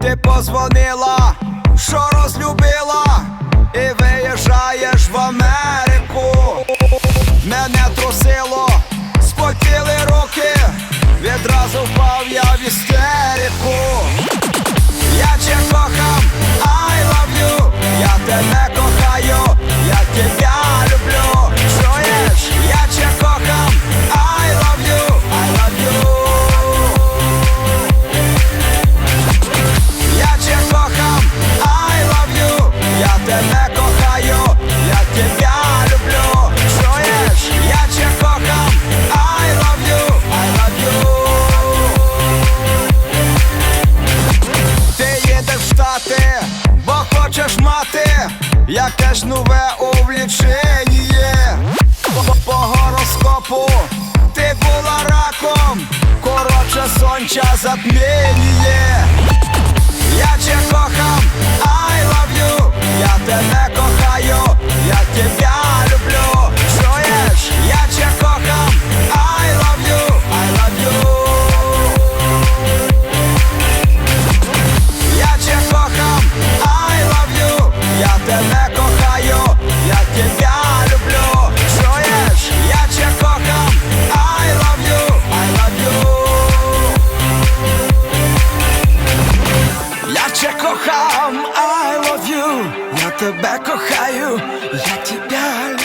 ти позвонила. Що Теж нове увлічення. По гороскопу ти була раком, коротше сонча затмінє я тебе кохаю, я тебя люблю.